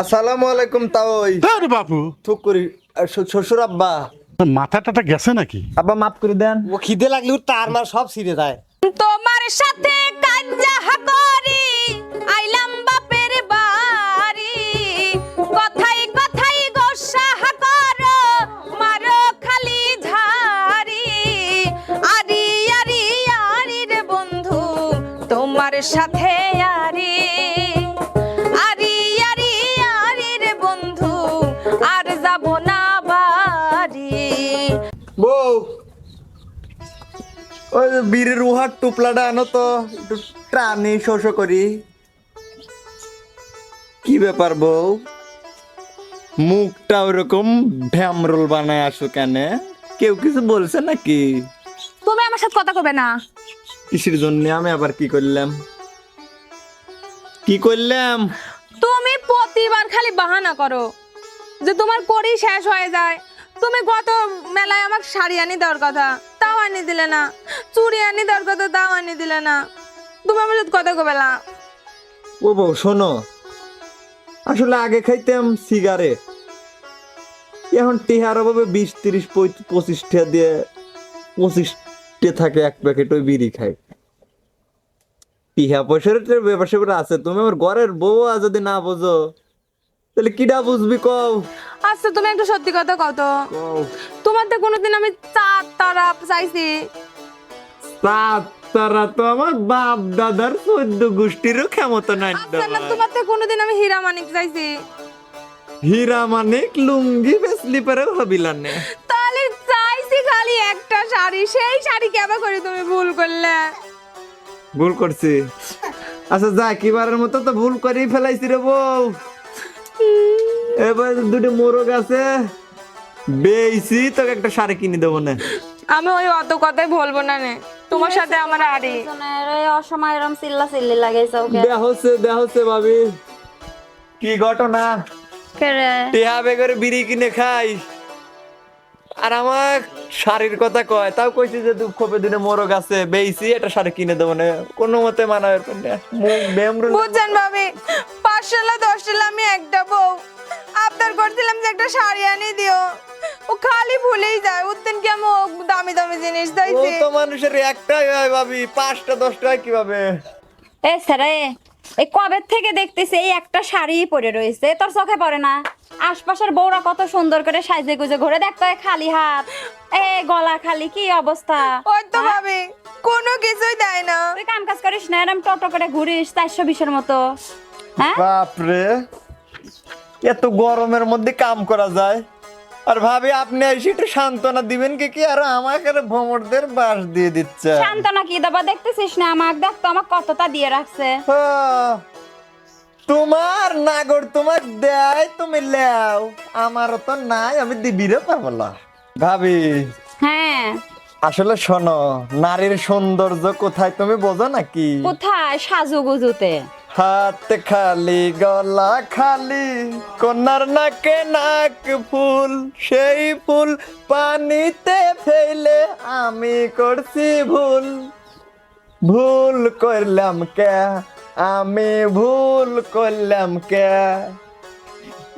আসসালামু আলাইকুম তাওই আরে বাপু থুক করি। শ্বশুর আব্বা। মাথা টাটা গেছে নাকি? আব্বা মাফ করে দেন। ও খিদে লাগলে তার মার সব ছিঁড়ে যায়। তোমার সাথে বীরের উহার টুপলাটা আনো তো একটু টানি শোষ করি। কি ব্যাপার বউ? মুখটা ওরকম ভ্যামরোল বানায় আসো কেন? কেউ কিছু বলছে নাকি? তুমি আমার সাথে কথা কবে না? কিসের জন্য আমি আবার কি করলাম? কি করলাম? তুমি প্রতিবার খালি বাহানা করো যে তোমার করি শেষ হয়ে যায়। তুমি গত মেলায় আমাকে শাড়ি আনি দেওয়ার কথা। আনি দিলে না। চুড়ি আনি দেওয়ার কথা তাও আনি দিলে না। তুমি আমার সাথে কথা কবে না। ও বউ, শোনো। আসলে আগে খাইতাম সিগারেট এখন টিহার অভাবে বিশ, তিরিশ পঁচিশ টা দিয়ে পঁচিশটে থাকে, এক প্যাকেট ওই বিড়ি খাই টিহা পয়সার ব্যাপার স্যাপার আছে। তুমি আমার ঘরের বউ যদি না বোঝো তাহলে কিডা বুঝবি কও? আচ্ছা তুমি একটু সত্যি কথা কও তোমার তো কোনোদিন আমি চার তারা চাইছি। সাত তারা তো আমার বাপ দাদার চোদ্দ গোষ্ঠীরও ক্ষমতা নাই আচ্ছা না তোমার তো কোনোদিন আমি হীরা মানিক চাইছি। হীরা মানিক লুঙ্গি বেসলি পারে ভাবিলান না। তাহলে চাইছি খালি একটা শাড়ি সেই শাড়ি কেবা করে তুমি ভুল করলে। ভুল করছি। আচ্ছা যা কিবারের মতো তো ভুল করেই ফেলাইছি রে বউ। এবার দুটো মোরগ আছে। বেইছি তোকে একটা শাড়ি কিনে দেবো না। আমি ওই অত কথাই বলব না নে। তোমার সাথে আমার আড়ি। ওই অসময় এরম চিল্লা চিল্লি লাগাইছে ওকে দেহ হচ্ছে দেহ হচ্ছে ভাবি। কি ঘটনা? কেরে টিহা বেগরে বিড়ি কিনে খাই। আর আমার শাড়ির কথা কয় তাও কইছি যে দুঃখ দিনে মোরগ আছে বেইছি একটা শাড়ি কিনে দেবো না। কোনো মতে মানা মুখ বেমরুল বুঝছেন ভাবি পাঁচশো না দশটা আমি একটা বউ। আবদার করছিলাম যে একটা শাড়ি আনি দিও। ও খালি ভুলেই যায় উত্তেন কি আমি দামি দামি জিনিস দাইছি ও তো মানুষের একটাই হয় ভাবি পাঁচটা দশটা কীভাবে? এ স্যারে এই কবে থেকে দেখতেছি এই একটা শাড়ি পরে রয়েছে? তোর চোখে পড়ে না? আশপাশের বউরা কত সুন্দর করে সাজে গুজে ঘুরে। দেখতো খালি হাত। এ গলা খালি কি অবস্থা? ওই তো ভাবি কোনো কিছুই দেয় না। তুই কাম কাজ করিস না এরম টোটো করে ঘুরিস চারশো বিশের মতো। হ্যাঁ? বাপরে এত গরমের মধ্যে কাম করা যায়। আর ভাবি আপনি এসে একটু সান্ত্বনা দিবেন কি কি? আর আমাকে ভ্রমণদের বাস দিয়ে দিচ্ছে। শান্তনা কি দেবা? দেখতেছিস না আমাক? দেখতো আমাক কতটা দিয়ে রাখছে। তোমার নাগর তোমার দেয় তুমি লেও। আমারও তো নাই আমি দিবিরে পারব না। ভাবি হ্যাঁ। আসলে শোনো নারীর সৌন্দর্য কোথায় তুমি বোঝো নাকি? কোথায়? সাজু গুজুতে হাত খালি গলা খালি কন্যার নাকে নাক ফুল সেই ফুল পানিতে ফেলে আমি করছি ভুল। ভুল করলাম কে? আমি ভুল করলাম কে?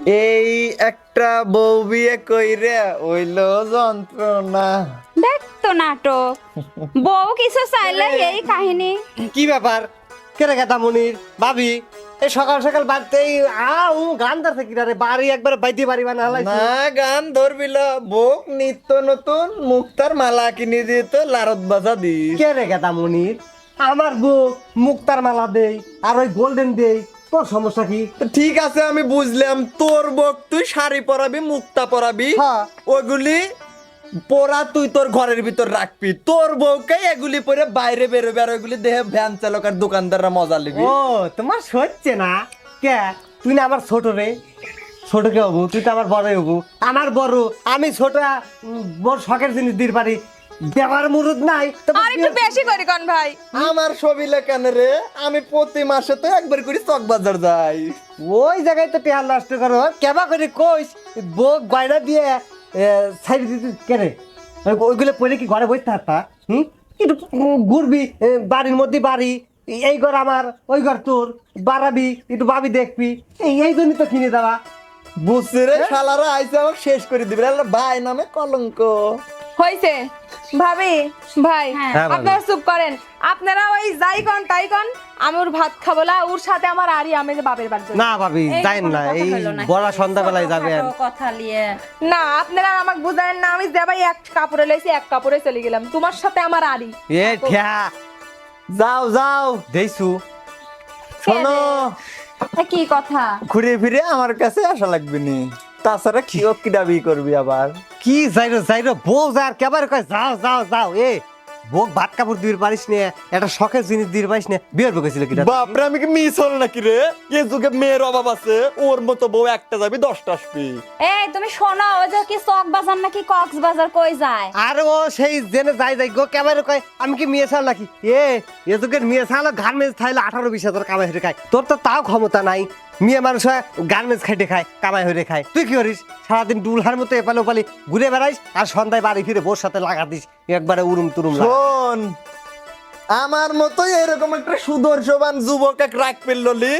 এই একটা বউ বিয়ে কইরে ওইল যন্ত্রণা। দেখতো নাটক। বউ কিছু চাইলে এই কাহিনী। কি ব্যাপার? কেরে গেতা মনির ভাবি এই সকাল সকাল বাড়তেই আউ গান ধরছে কি রে? বাড়ি একবার বাইতে বাড়ি বানা হালাইছে না গান ধরবিল। বোক নিত্য নতুন মুক্তার মালা কিনে দিত লারত বাজা দিস কে রে গেতা মনির আমার বউ মুক্তার মালা দেই আর ওই গোল্ডেন দেই। তোর সমস্যা কি? ঠিক আছে আমি বুঝলাম। তোর বক তুই শাড়ি পরাবি মুক্তা পরাবি। হ্যাঁ। ওগুলি পরা তুই তোর ঘরের ভিতর রাখবি। তোর বউকে এগুলি পরে বাইরে বেরোবে আর ওইগুলি দেহে ভ্যান চালক আর দোকানদাররা মজা লিবি ও তোমার সচ্ছে না। কে? তুই না আমার ছোট রে। ছোট কে হবু? তুই তো আমার বড় হবু। আমার বড়। আমি ছোট বড় শখের জিনিস দিতে পারি। দেওয়ার মুরুদ নাই। তো আর একটু বেশি করি কন ভাই। আমার ছবিলে কেন রে? আমি প্রতি মাসে তো একবার করে চক বাজার যাই। ওই জায়গায় তো টেহার নষ্ট করো। কেবা করে কইস বউ গয়না দিয়ে সাইড দিতে কেন ওইগুলো পরে কি ঘরে বসতে হাতা হুম? একটু ঘুরবি? বাড়ির মধ্যে বাড়ি। এই ঘর আমার, ওই ঘর তোর। বাড়াবি, একটু ভাবি দেখবি। এই জন্যই তো কিনে দেওয়া। বুঝছি রে শালারা, আইসে আমাকে শেষ করে দিবে। ভাই নামে কলঙ্ক। হয়েছে ভাবি ভাই হ্যাঁ। হ্যাঁ। আপনারা চুপ করেন। আপনারা ওই যাই কন তাই কন আমি ওর ভাত খাব না ওর সাথে আমার আরি আমি যে বাপের বাড়ি না ভাবি যাই না এই? বড় সন্ধ্যাবেলায় যাবেন। কথা নিয়ে না আপনারা আমাকে বুঝায়েন না আমি যাবাই এক কাপড়ে লইছি এক কাপড়ে চলে গেলাম। তোমার সাথে আমার আরি। এ ঠিয়া। যাও যাও। দেইছু শোনো। কি কথা? ঘুরে ফিরে আমার কাছে আসা লাগবে নি। তাছাড়া কি দাবি করবি আবার? কি যাইরো যাইরো বউ যার কেবার কয় যাও যাও যাও এ বউ ভাত কাপড় দিতে পারিস নে একটা শখের জিনিস দিতে পারিস নে বিয়ের কিনা বাপরে আমি কি মিস হল নাকি রে? এ যুগে মেয়ের অভাব আছে ওর মতো বউ একটা যাবি দশটা আসবি। এই তুমি শোনো ও যে কি চক বাজার নাকি কক্স বাজার কই যায়? আর ও সেই জেনে যাই যাই গো কেবারে কয় আমি কি মেয়ে ছাড় নাকি? এ এ যুগের মেয়ে ছাড়লো গার্মেন্টস খাইলে আঠারো বিশ হাজার কামাই হয়ে খায়। তোর তো তাও ক্ষমতা নাই। মেয়ে মানুষ হয় গার্মেন্টস খাইতে খায় কামাই হয়ে খায়। তুই কি করিস? সারাদিন ডুলহার মতো এপালে ওপালি ঘুরে বেড়াইস আর সন্ধ্যায় বাড়ি ফিরে বোর সাথে লাগা দিস একবারে উরুম তুরুম শোন আমার মতো এরকম একটা সুদর্শবান যুবক এক রাখ পেললি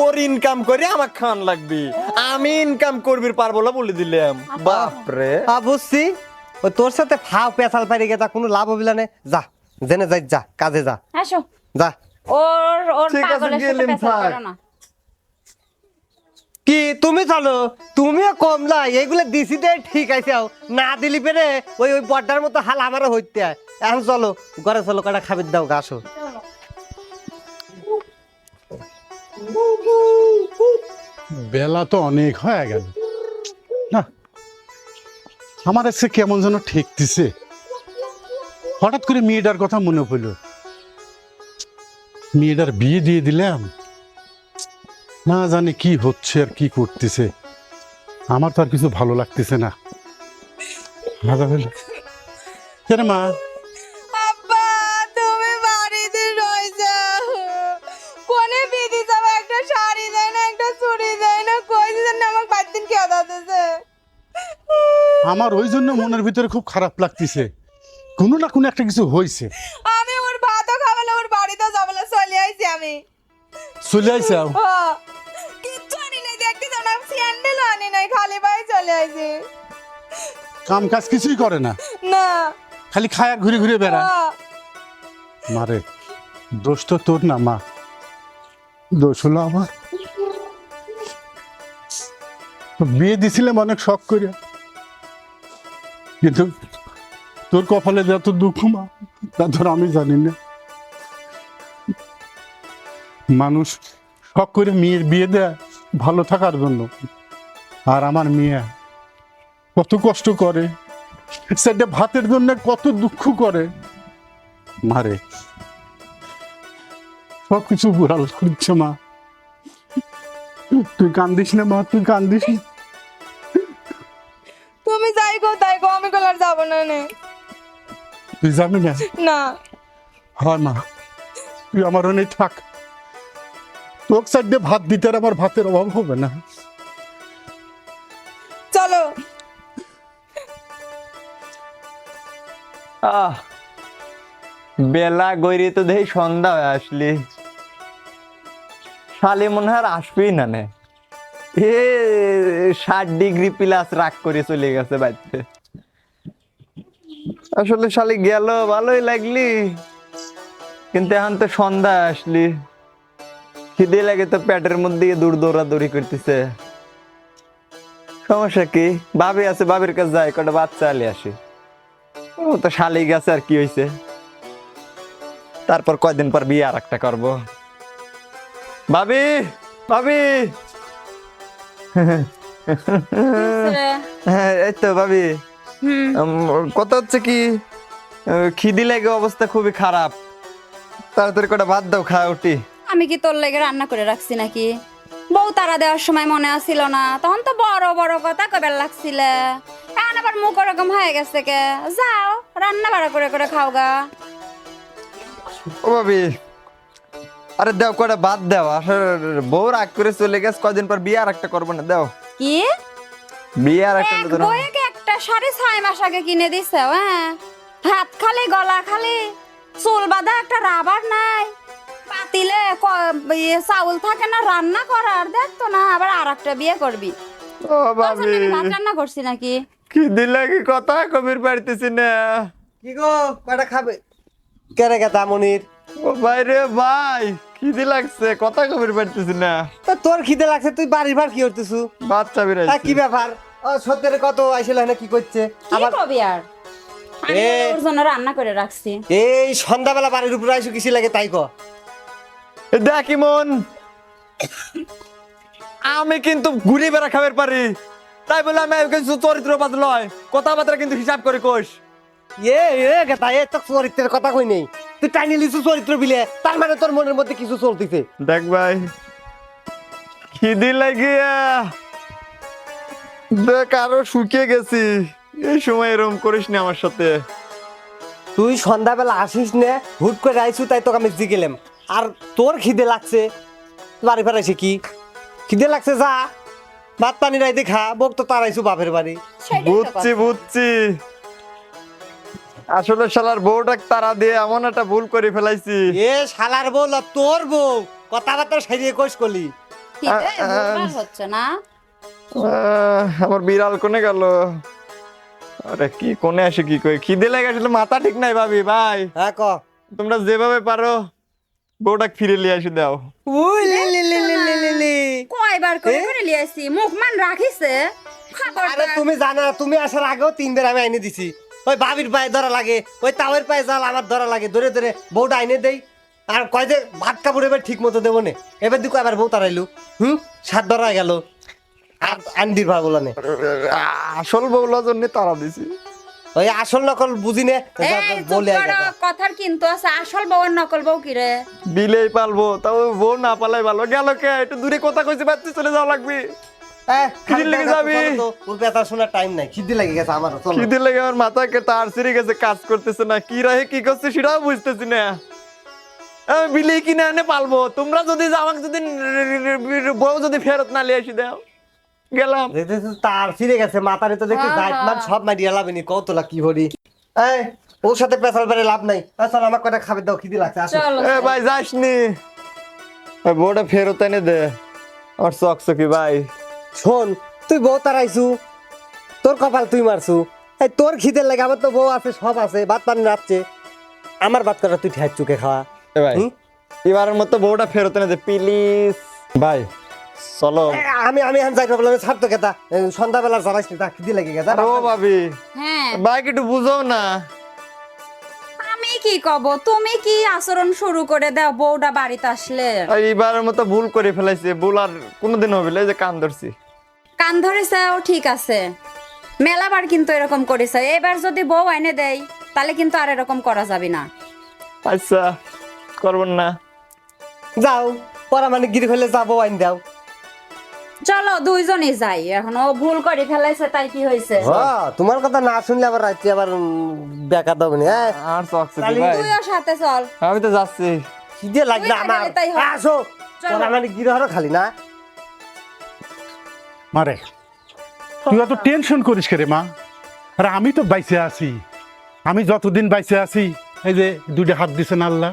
ওর ইনকাম করে আমার খান লাগবে। আমি ইনকাম করবি পারব না বলে দিলাম। বাপরে। বুঝছি। ও তোর সাথে ফাও পেছাল পারি গে তা কোনো লাভ হবিলা নে যা জেনে যাই যা কাজে যা। আসো। যা। ওর ওর ঠিক আছে, পাগলের সাথে পেশাল করো না। কি, তুমি চলো তুমিও কম কমলা এইগুলো দিছি দে, ঠিক আছে। না দিলি পেরে ওই ওই বড্ডার মতো হাল আমারও হইতে। এখন চলো, ঘরে চলো, কটা খাবির দাও গাছো বেলা তো অনেক হয়ে গেল। না, আমার এসে কেমন যেন ঠেকতেছে হঠাৎ করে মেয়েটার কথা মনে পড়ল। মেয়েটার বিয়ে দিয়ে দিলাম। না জানি কি হচ্ছে আর কি করতেছে। আমার তো আর কিছু ভালো লাগতেছে না। হাজার হইল। কেন মা? আব্বা তুমি বাড়িতে কোনে যাবে? একটা শাড়ি দেয় না একটা চুড়ি দেয় না। কই দিন আমাকে আমার ওই জন্য মনের ভিতরে খুব খারাপ লাগতেছে। কোনো না কোনো একটা কিছু হয়েছে আমি ওর ভাতও খাবালে ওর বাড়িতে যাবলে চলে আইছি আমি। চলে আইসে ও নাই খালি পায়ে চলে আইছি। কাম কাজ কিছুই করে না। না। খালি খায় আর ঘুরে ঘুরে বেড়ায়। ও, মারে দোষ তো তোর না মা। দোষ হলো আমার। বিয়ে দিছিলাম অনেক শখ করে। কিন্তু তোর কপালে যত দুঃখ মা তা ধর আমি জানি না। মানুষ শখ করে মেয়ের বিয়ে দেয় ভালো থাকার জন্য। আর আমার মেয়ে কত কষ্ট করে সেটা ভাতের জন্য কত দুঃখ করে। মারে সব কিছু বুড়াল করছে মা। তুই কান্দিস না মা তুই কান্দিস। তুমি যাই গো তাই গো আমি কলার যাব না নে। তুই যাবি না? না। হয় মা তুই আমার অনেক থাক। তোর সাইডে ভাত দিতে আর আমার ভাতের অভাব হবে না। আহ, বেলা গইরে তো দেখি সন্ধ্যা হয়ে আসলি। শালি মনে হয় আসবেই না নে। এ, ষাট ডিগ্রি প্লাস রাগ করে চলে গেছে বাড়িতে। আসলে শালি গেল, ভালোই লাগলি। কিন্তু এখন তো সন্ধ্যা আসলি। খিদে লাগে তো পেটের মধ্যে দূর দৌড়াদৌড়ি করতেছে। সমস্যা কি? ভাবি আছে ভাবির কাছে যায় কটা বাচ্চা আলি আসে। ও তো শালি গেছে আর কি হয়েছে তারপর কয়দিন পর বিয়ে আর একটা করব। ভাবি ভাবি। হ্যাঁ এই তো ভাবি। কথা হচ্ছে কি খিদি লেগে অবস্থা খুবই খারাপ। তাড়াতাড়ি কটা ভাত দাও খায় উঠি। আমি কি তোর লেগে রান্না করে রাখছি নাকি? বউ তারা দেওয়ার সময় মনে আসছিল না। তখন তো বড় বড় কথা কবার লাগছিল। এখন আবার মুখ ওরকম হয়ে গেছে কে। যাও রান্না বাড়া করে করে খাও গা। ও ভাবি আরে দাও কটা ভাত দাও। আসলে বউ রাগ করে চলে গেছে কদিন পর বিয়ে আর একটা করব না দাও। কি? বিয়ে আর একটা। বইকে একটা সাড়ে ছয় মাস আগে কিনে দিছে হ্যাঁ। হাত খালি গলা খালি চুল বাঁধা একটা রাবার নাই। পাতিলে ইয়ে চাউল থাকে না রান্না করার দেখ তো না আবার আর একটা বিয়ে করবি। ও ভাত রান্না করছি নাকি? কি দিলে কি কথা? কবির পারতেছি না। কি গো কয়টা খাবে? কেরে গেতা মনির? ও ভাই রে ভাই খিদি লাগছে কথা কবির পারতেছি না। তা তোর খিদে লাগছে তুই বাড়ির ভার কি করতেছু? বাচ্চা তা কি ব্যাপার? ও সত্যের কত আইছিল না কি করছে? আবার কবি আর? রান্না করে রাখছি। এই সন্ধ্যাবেলা বাড়ির উপর আইসু কিসি লাগে তাই ক? দেখ মন। আমি কিন্তু ঘুরি বেড়া খাবার পারি। তাই বলে আমি কিছু চরিত্র বাদ কথাবার্তা কিন্তু হিসাব করে কোষ এ এ গেতা এ তো চরিত্রের কথা কই নেই। তুই টাইনি লিছু চরিত্র বিলে তার মানে তোর মনের মধ্যে কিছু চলতেছে। দেখ ভাই খিদি লাগিয়া দেখ আরও শুকিয়ে গেছি। এই সময় এরকম করিস না আমার সাথে। তুই সন্ধ্যাবেলা আসিস নে হুট করে আইসু তাই তোকে আমি জিগেলাম। আর তোর খিদে লাগছে বাড়ি ফেরাইছে কি? খিদে লাগছে যা ভাত পানি রাইতে খা বক তো তারাইছু বাপের বাড়ি। বুঝছি বুঝছি। আসলে শালার বউটা তারা দিয়ে এমন একটা ভুল করে ফেলাইছি। এ শালার বউ না তোর বউ কথাবার্তা সারিয়ে কোষ করলি আ- ভুলভাল হচ্ছে না? আমার বিড়াল কোনে গেল? আরে কি কোনে আসে কি কই? খিদে লেগে আসলে মাথা ঠিক নাই ভাবি ভাই। হ্যাঁ ক। তোমরা যেভাবে পারো বউটা ফিরে নিয়ে আসি দাও। উই লি লি লি লি লি লি লি। কয়বার করে? করে লিয়েছি মুখ মান রাখিছে? আরে তুমি জানো তুমি আসার আগেও তিনবার আমি আইনে দিছি। ওই ভাবির পায়ে ধরা লাগে ওই তাওয়ের পায়ে জাল আমার ধরা লাগে। ধরে ধরে বউটা আইনে দেই। আর কয় যে ভাত কাপড় এবার ঠিক মতো দেবো নে। এবার দিকে আবার বউ তারাইলু হুম? সাত ধরা গেল। আর আন্দির ভাই বলানে আসল বউলার জন্য তারা দিছি। ওই আসল নকল বুঝি নে। বলে। কথার কিন্তু আছে? আসল বউর নকল বউ কি রে? দিলেই পালবো তাও বউ না পালাই ভালো। গেল কে? একটু দূরে কথা কইছি বাচ্চা চলে যাওয়া লাগবে। এ, খালি খিদে লেগে দেখা যাবি? চলো তো, ওর কথা শোনার টাইম নাই। খিদে লেগে গেছে আমার চলো। খিদে লেগে আমার মাথাকে তার সিরে গেছে কাজ করতেছে না। কি রাহে কি করছে সেটাও বুঝতেছি না। আমি বিলি কিনে এনে পালবো। তোমরা যদি আমাকে যদি বউ যদি ফেরত না লিয়ে আসি দাও। গেলাম। তার ছিঁড়ে গেছে মাথারে তো দেখতে জাইট মান। সব মাইডিয়া লাভেনি কতলা কি হরি এই ওর সাথে পেছাল বেড়ে লাভ নাই। চল আমার কটা খাবার দাও খিদি লাগছে আসো। এ ভাই ওই বউটা ফেরত এনে দে। চকচকি ভাই। শোন তুই বউ তারাইছু তোর কপাল তুই মারছু। এই তোর খিদে লাগে আমার তো বউ আছে সব আছে ভাত পানি রাখছে আমার ভাত করা তুই ঠেক চুকে খাওয়া এ ভাই? এবারের মতো বউটা ফেরত এনে দে প্লিজ। ভাই চলো। আমি আমি এখন যাই বললাম ছাড় তো। কেতা সন্ধ্যাবেলা তা খিদি লাগে গেছে? ও ভাবি হ্যাঁ। বাইক একটু বুঝো না। আমি কি কব? তুমি কি আচরণ শুরু করে দাও বউটা বাড়িতে আসলে? এইবারের মতো ভুল করে ফেলাইছে ভুল আর কোনোদিন হবে না, এই যে কান ধরছি। কান ধরেছেও ঠিক আছে। মেলাবার কিন্তু এরকম করেছে। এবার যদি বউ এনে দেয় তাহলে কিন্তু আর এরকম করা যাবে না। আচ্ছা করবেন না। যাও পরা মানে গিরি ফেলে যাব আইন দাও। চলো দুইজনই যাই এখন ও ভুল করে ফেলাইছে তাই কি হয়েছে হ্যাঁ তোমার কথা না শুনলে আবার রাত্রি আবার বেকা দেবো নি হ্যাঁ? আর তালি ভাই। তুইও সাথে চল। আমি তো যাচ্ছি। খিদে লাগবে তুই আমার। আসো। চলো। মানে গিরি খালি না? মারে তুই এত টেনশন করিস কে রে মা? আরে আমি তো বাইসে আছি। আমি যতদিন বাইসে আছি এই যে দুইটা হাত দিছেন আল্লাহ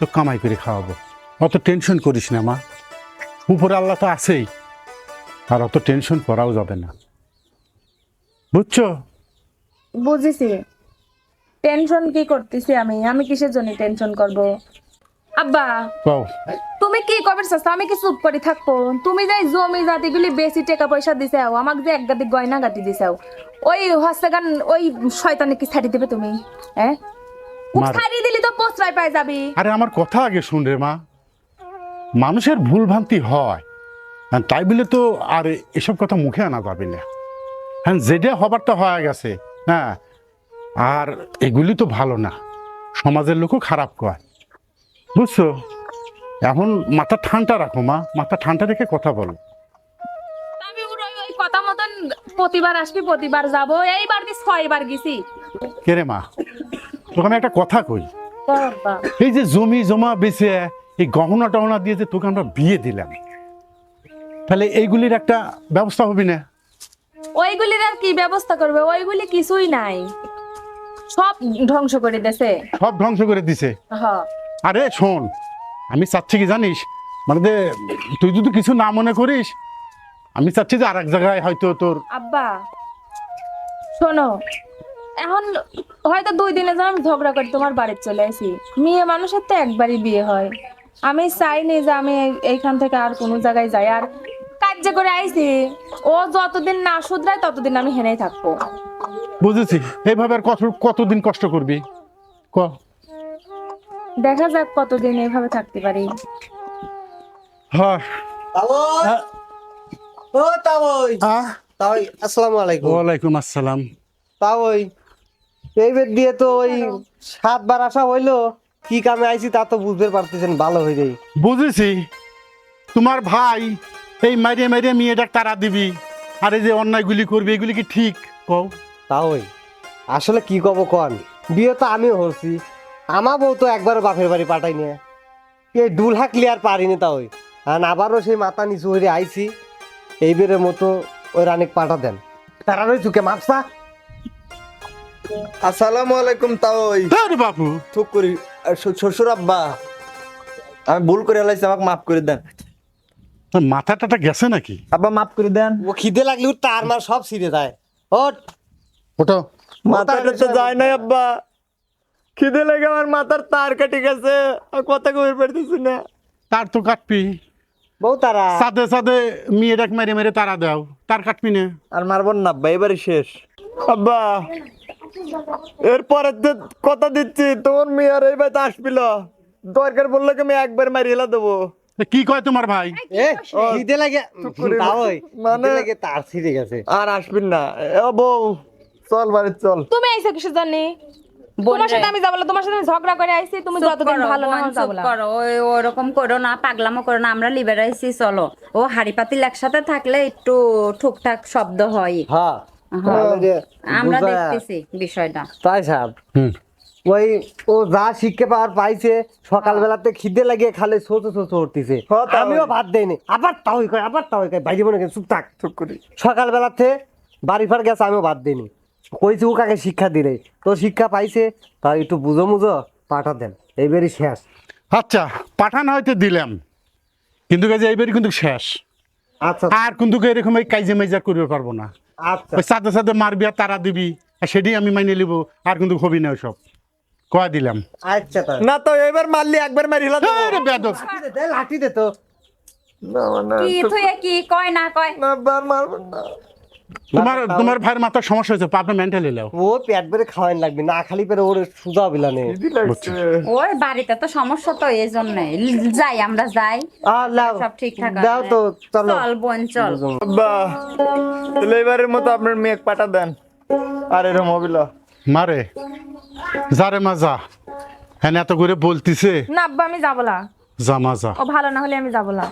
তো কামাই করে খাওয়াবো। অত টেনশন করিস না মা। উপরে আল্লাহ তো আছেই। আর অত টেনশন করাও যাবে না। বুঝছ? বুঝেছি। টেনশন কি করতেছি আমি? আমি কিসের জন্য টেনশন করব? আব্বা কও। তুমি কি কবে চাচ্ছ? আমি কি চুপ করে থাকব? তুমি যাই জমি জাতিগুলি বেশি টাকা পয়সা দিছাও আমাকে যে এক গাদি গয়না গাটি দিছাও ওই হচ্ছে গান ওই শয়তানে কি ছাড়ি দেবে তুমি? হ্যাঁ। ছাড়ি দিলি তো পোস্টায় পাই যাবি। আরে আমার কথা আগে শুন রে মা। মানুষের ভুল ভ্রান্তি হয়। আর তাই বলে তো আর এসব কথা মুখে আনা যাবে না। হ্যাঁ যেটা হবার তো হয়ে গেছে হ্যাঁ আর এগুলি তো ভালো না সমাজের লোকও খারাপ কয়। বুঝছ? এখন মাথা ঠান্ডা রাখো মা মাথা ঠান্ডা রেখে কথা বলো। কথা মতন প্রতিবার আসবি প্রতিবার যাব। এইবার কি ছয়বার গেছি। কে রে মা? তোকে আমি একটা কথা কই। এই যে জমি জমা বেচে এই গহনা টহনা দিয়ে যে তোকে আমরা বিয়ে দিলাম তাহলে এইগুলির একটা ব্যবস্থা হবে না? ওইগুলির আর কি ব্যবস্থা করবে? ওইগুলি কিছুই নাই। সব ধ্বংস করে দেছে সব ধ্বংস করে দিছে হ। আরে শোন আমি চাচ্ছি কি জানিস? মানে যে তুই যদি কিছু না মনে করিস আমি চাচ্ছি যে আর এক জায়গায় হয়তো তোর আব্বা শোনো এখন হয়তো দুই দিনের জন্য আমি ঝগড়া করে তোমার বাড়িতে চলে আসি। মেয়ে মানুষের তো একবারই বিয়ে হয়। আমি চাইনি যে আমি এই- এইখান থেকে আর কোনো জায়গায় যাই। আর কার্য করে আইছি ও যতদিন না শুধরায় ততদিন আমি হেনেই থাকব। বুঝেছি। এইভাবে আর কত কতদিন কষ্ট করবি? ক। দেখা যাক কতদিন এইভাবে থাকতে পারি। হ্যাঁ। ও তাওই তাওই আসসালামু আলাইকুম। ওয়ালাইকুম আসসালাম। তাওই এই বেদ দিয়ে তো ওই সাতবার আসা হইল কি কামে আইছি তা তো বুঝতে পারতেছেন ভালো হয়ে যাই বুঝেছি। তোমার ভাই এই মারিয়ে মারিয়ে মেয়েটা তারা দিবি। আর এই যে অন্যায়গুলি করবি এগুলি কি ঠিক? কও। তাওই আসলে কি কব কন? বিয়ে তো আমিও হচ্ছি আমার বউ তো একবারও বাপের বাড়ি পাঠাই নিয়ে। এই দুলহা ক্লিয়ার পারিনি তাওই আর আবারও সেই মাথা নিচু হয়ে আইছি। এইবারের মতো ওই রানিক পাঠা দেন। তারা রই চুকে মাপসা। আসসালামু আলাইকুম তাওই আরে বাপু। থুক করি। আর শ্বশুর আব্বা আমি ভুল করে এলাইছি আমাকে মাফ করে দেন। মাথা টাটা গেছে নাকি? আব্বা মাফ করে দেন। ও খিদে লাগলে ওর তার মার সব ছিঁড়ে যায়। ওট ওটা মাথাটা তো যায় না আব্বা। খিদে লেগে আমার মাথার তার কেটে গেছে। আর কথা কবে পারতেছি না। তার তো কাটবি। বউ তারা। সাদে সাদে মেয়েটাকে মেরে মেরে তারা দাও। তার কাটবি না। আর মারবো না আব্বা এবারে শেষ। আব্বা এরপরে তো কথা দিচ্ছি তোমার মেয়ে আর এইবার আসবিল। দরকার বললে কি আমি একবার মারি হেলা দেবো? কি কয় তোমার ভাই? লাগে তাওই মানে- লাগে তার ছিঁড়ে গেছে। আর আসবিন না। এ বউ চল বাড়ি চল। তুমি আইছো কিসের জন্য? তোমার সাথে আমি যাব না, তোমার সাথে আমি ঝগড়া করে আইছি তুমি যতদিন ভালো না যাব না। করো ওই ওরকম করো না পাগলামো করো না আমরা লিবারাইছি চলো। ও হাড়ি পাতিল একসাথে থাকলে একটু ঠুকঠাক শব্দ হয়। হ্যাঁ হ্যাঁ। আমরা দেখতেছি বিষয়টা। তাই সাহেব। হুম। ওই ও যা শিক্ষা পাওয়ার পাইছে সকালবেলাতে খিদে লাগিয়ে খালে ছোট ছোট উঠতেছে। হ্যাঁ, আমিও ভাত দেয়নি আবার তাওই কয় আবার তাওই কয় বাইরে মনে চুপ থাক। চুপ করি। সকালবেলাতে বাড়ি ফার গেছে আমিও ভাত দিইনি কইছি ও কাকে শিক্ষা দিলে তো শিক্ষা পাইছে তাই একটু বুঝো মুজো পাঠা দেন। এইবারই শেষ। আচ্ছা পাঠান হয়তো দিলাম। কিন্তু কাজে এইবারই কিন্তু শেষ। আচ্ছা। আর কিন্তু এরকম এই কাইজে মেজা করবে পারব না। আচ্ছা। সাথে সাথে মারবি আর তারা দিবি সেটাই আমি মাইনে নিব আর কিন্তু হবি না সব কয়া দিলাম। আচ্ছা না তো এবার মারলি একবার মারি হেলা আরে বেদব। লাঠি দে, দে, লাঠি দে তো। না না কি থুয়ে কি কয় না কয়? না বার মারবো না। তোমার তোমার ভাইয়ের মাথার সমস্যা হয়েছে পাপে মেন্টাল এলাও ও পেট বেড়ে খাওয়ান লাগবে না খালি পেরে ওর সুজা বিলানে দিদি বাড়িতে তো সমস্যা তো এই জন্য যাই আমরা যাই। আর লাও। সব ঠিকঠাক দাও তো চলো। চল বোন চল। আব্বা তাহলে এবারের মতো আপনার মেয়ে পাঠা দেন। আর হবিল মারে? যারে মা যা হ্যাঁ এত করে বলতিছে। না আব্বা আমি যাব না। যা মা যা ও ভালো না হলে আমি যাব না।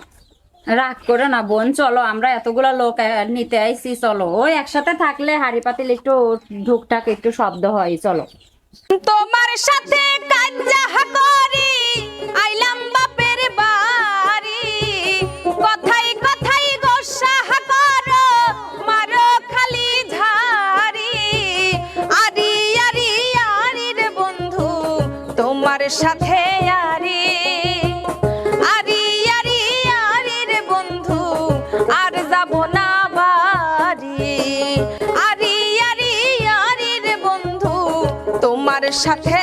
রাগ করে না বোন চলো আমরা এতগুলো লোক নিতে আইছি চলো। ওই একসাথে থাকলে হাড়ি পাতিল একটু ঢুকটাক একটু শব্দ হয় চলো। তোমার সাথে কাজ করি সাথে আরি আরি আরি আরির বন্ধু, আর যাব না বাড়ি। আরি আরি আরির বন্ধু, তোমার সাথে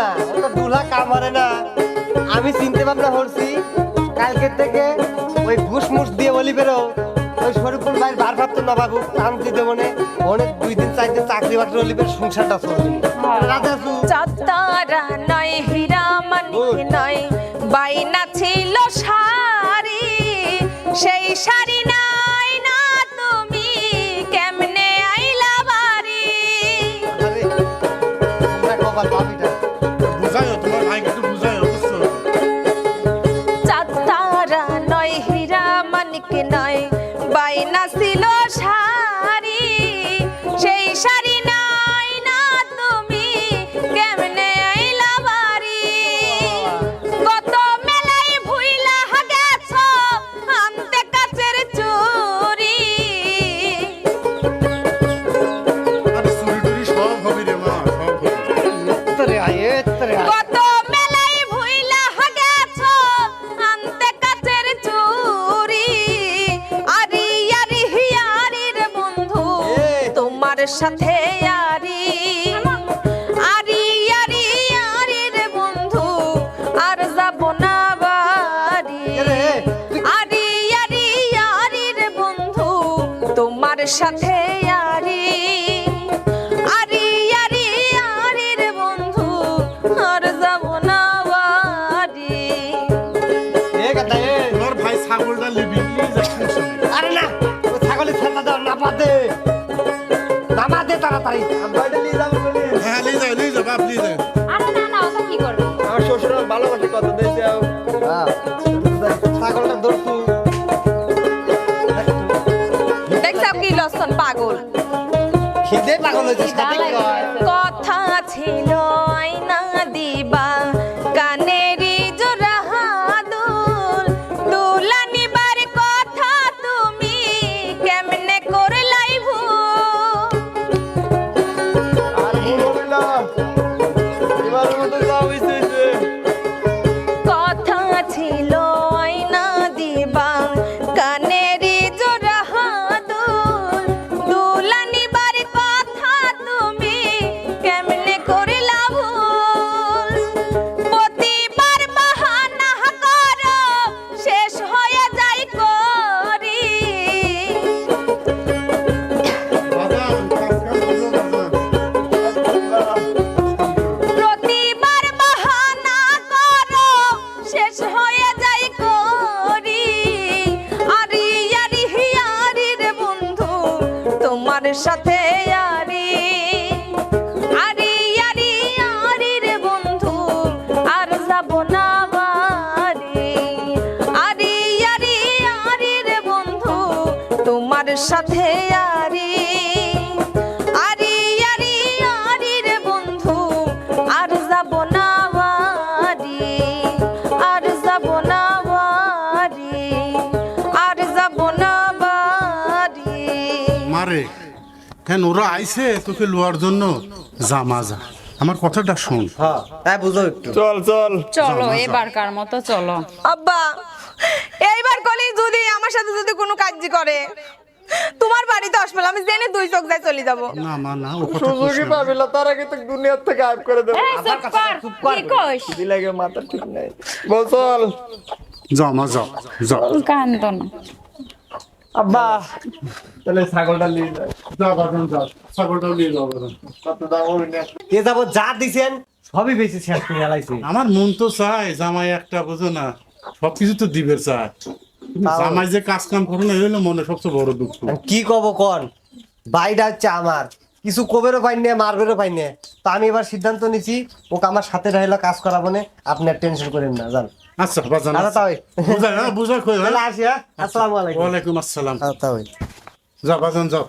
না ওটা দুলা কামারে না। আমি চিনতে ভাবনা করছি কালকে থেকে ওই ঘুষ মুস দিয়ে বলি বেরো। ওই শরীফুল ভারপ্রাপ্ত নবাবু মনে অনেক দুই দিন চার দিন চাকরি বাকরি হলি বের সংসারটা চলবে। চাতারা নয় হীরা মানিক নয় বাইনা ছিল শাড়ি সেই শাড়ি না বাইনা ছিল তাড়াতাড়ি আব্বা নিয়ে যাব বলে হ্যাঁ নিয়ে যাও নিয়ে যাও বাপ নিয়ে যাও। আরে না না ওটা কি করবে? আমার শ্বশুর আমার ভালোবাসে কত দিয়েছে হ্যাঁ। ছাগলটা ধরতু। দেখছ আপনি লসন পাগল। খিদে পাগল হয়েছে সাথে কয়। আর যাব না বাড়ি আরি আরি আরি রে বন্ধু সাথে আরি আরি আরি আরি রে বন্ধু, আর যাব না বাড়ি। আর যাব না বাড়ি। আর যাব না বাড়ি। মারে, কেন ওরা আইছে তোকে লোয়ার জন্য? জামা যা। আমার কথাটা শোন। হ্যাঁ। হ্যাঁ বুঝো একটু। চল চল। চলো এবারকার মতো চলো। আব্বা এইবার কলি যদি আমার সাথে যদি কোনো কাজ করে তোমার বাড়িতে আসবে আমি জেনে দুই চোখ যায় চলে যাব। না মা না ও কথা সুযোগই না। পাবি না তার আগে তো দুনিয়ার থেকে গায়েব করে দেবো। এই চুপ কর কি কইস? দিলাগে মাথা ঠিক নাই। বল চল। যাও মা যাও যাও। কান্দ না। আব্বা। তাহলে ছাগলটা নিয়ে যাও। যাও ছাগলটাও নিয়ে যাও এ যাব যা দিছেন সবই বেশি শেষ করে আমার মন তো চায় জামাই একটা বুঝো না সবকিছু তো তাও- জামাই যে কাজ কাম করে না মনে সবচেয়ে বড় দুঃখ। কি কব কন? বাইটা হচ্ছে আমার। কিছু কবেরও পাই না মারবেরও পাই না। তো আমি এবার সিদ্ধান্ত নিছি ওকে আমার সাথে রহিলা কাজ করাবো না। আপনি আর টেনশন করেন না জান আচ্ছা বাজান আচ্ছা তাই বুঝাই না বুঝা কই তাহলে আসি হ্যাঁ। আসসালামু আলাইকুম। ওয়ালাইকুম আসসালাম। আচ্ছা তাই যা বাজান যাও